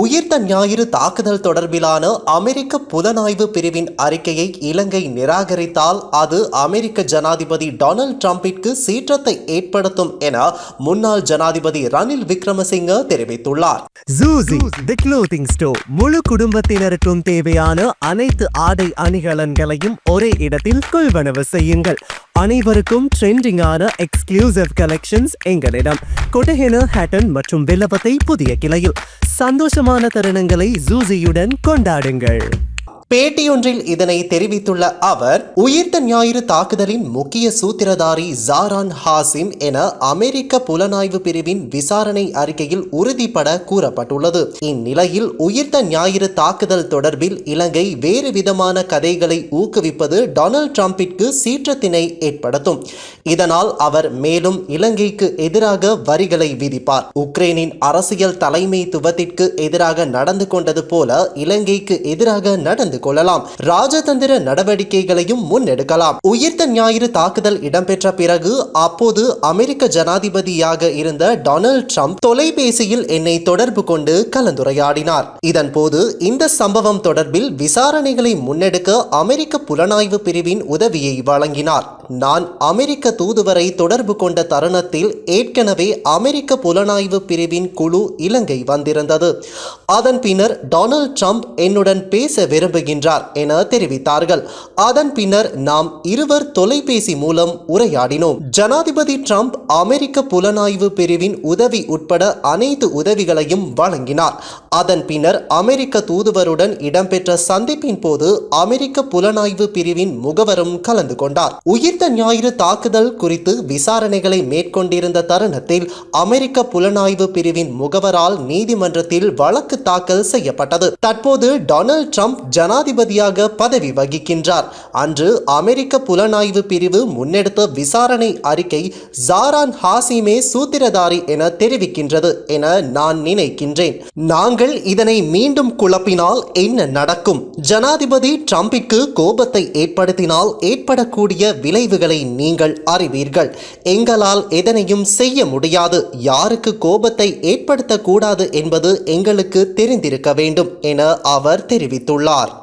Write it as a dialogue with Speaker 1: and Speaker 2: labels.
Speaker 1: உயிர்த்த ஞாயிறு தாக்குதல் தொடர்பிலான அமெரிக்க புலனாய்வு பிரிவின் அறிக்கையை இலங்கை நிராகரித்தால் அது அமெரிக்க ஜனாதிபதி டொனால்ட் ட்ரம்பிற்கு சீற்றத்தை ஏற்படுத்தும் என முன்னாள் ஜனாதிபதி ரணில் விக்ரமசிங்க தெரிவித்துள்ளார்.
Speaker 2: ஜூசி தி க்ளோத்திங் ஸ்டோர் முழு குடும்பத்தினருக்கும் தேவையான அனைத்து ஆடை அணிகலன்களையும் ஒரே இடத்தில் கொள்வனவு செய்யுங்கள். அனைவருக்கும் ட்ரெண்டிங்கான எக்ஸ்க்ளூசிவ் கலெக்ஷன்ஸ் எங்களிடம். கொட்டஹென ஹேட்டன் மற்றும் வில்லபத்தை புதிய கிளையில். சந்தோஷமான தருணங்களை ஜூசியுடன் கொண்டாடுங்கள்.
Speaker 1: பேட்டியொன்றில் இதனை தெரிவித்துள்ள அவர் உயிர்த்த ஞாயிறு தாக்குதலின் முக்கிய சூத்திரதாரி ஜாரான் ஹாசிம் என அமெரிக்க புலனாய்வு பிரிவின் விசாரணை அறிக்கையில் உறுதிப்பட கூறப்பட்டுள்ளது. இந்நிலையில் உயிர்த்த ஞாயிறு தாக்குதல் தொடர்பில் இலங்கை வேறு விதமான கதைகளை ஊக்குவிப்பது டொனால்ட் ட்ரம்பிற்கு சீற்றத்தினை ஏற்படுத்தும். இதனால் அவர் மேலும் இலங்கைக்கு எதிராக வரிகளை விதிப்பார். உக்ரைனின் அரசியல் தலைமைத்துவத்திற்கு எதிராக நடந்து கொண்டது போல இலங்கைக்கு எதிராக நடந்து கொள்ளலாம். ராஜதந்திர நடவடிக்கைகளையும் முன்னெடுக்கலாம். உயிர்த்த ஞாயிறு தாக்குதல் இடம்பெற்ற பிறகு அப்போது அமெரிக்க ஜனாதிபதியாக இருந்த டொனால்ட் ட்ரம்ப் தொலைபேசியில் என்னை தொடர்பு கொண்டு கலந்துரையாடினார். இதன்போது இந்த சம்பவம் தொடர்பில் விசாரணைகளை முன்னெடுக்க அமெரிக்க புலனாய்வு பிரிவின் உதவியை வழங்கினார். நான் அமெரிக்க தூதுவரை தொடர்பு கொண்ட தருணத்தில் ஏற்கனவே அமெரிக்க புலனாய்வு பிரிவின் குழு இலங்கை வந்திருந்தது. அதன் பின்னர் டொனால்ட் ட்ரம்ப் என்னுடன் பேச விரும்புகின்றார் என தெரிவித்தார்கள். அதன் பின்னர் நாம் இருவர் தொலைபேசி மூலம் உரையாடினோம். ஜனாதிபதி ட்ரம்ப் அமெரிக்க புலனாய்வு பிரிவின் உதவி உட்பட அனைத்து உதவிகளையும் வழங்கினார். அதன் பின்னர் அமெரிக்க தூதுவருடன் இடம்பெற்ற சந்திப்பின் போது அமெரிக்க புலனாய்வு பிரிவின் முகவரும் கலந்து கொண்டார். உயிர்த்த ஞாயிறு தாக்குதல் குறித்து விசாரணைகளை மேற்கொண்டிருந்த தருணத்தில் அமெரிக்க புலனாய்வு பிரிவின் முகவரால் நீதிமன்றத்தில் வழக்கு தாக்கல் செய்யப்பட்டது. தற்போது டொனால்ட் ட்ரம்ப் ஜனாதிபதியாக பதவி வகிக்கின்றார். அன்று அமெரிக்க புலனாய்வு பிரிவு முன்னெடுத்த விசாரணை அறிக்கை ஜாரான் ஹாசிமே சூத்திரதாரி என தெரிவிக்கின்றது என நான் நினைக்கின்றேன். நாங்கள் இதனை மீண்டும் குழப்பினால் என்ன நடக்கும்? ஜனாதிபதி டிரம்பிற்கு கோபத்தை ஏற்படுத்தினால் ஏற்படக்கூடிய விளைவுகளை நீங்கள் அறிவீர்கள். எங்களால் எதனையும் செய்ய முடியாது. யாருக்கு கோபத்தை ஏற்படுத்தக்கூடாது என்பது எங்களுக்கு தெரிந்திருக்க வேண்டும் என அவர் தெரிவித்துள்ளார்.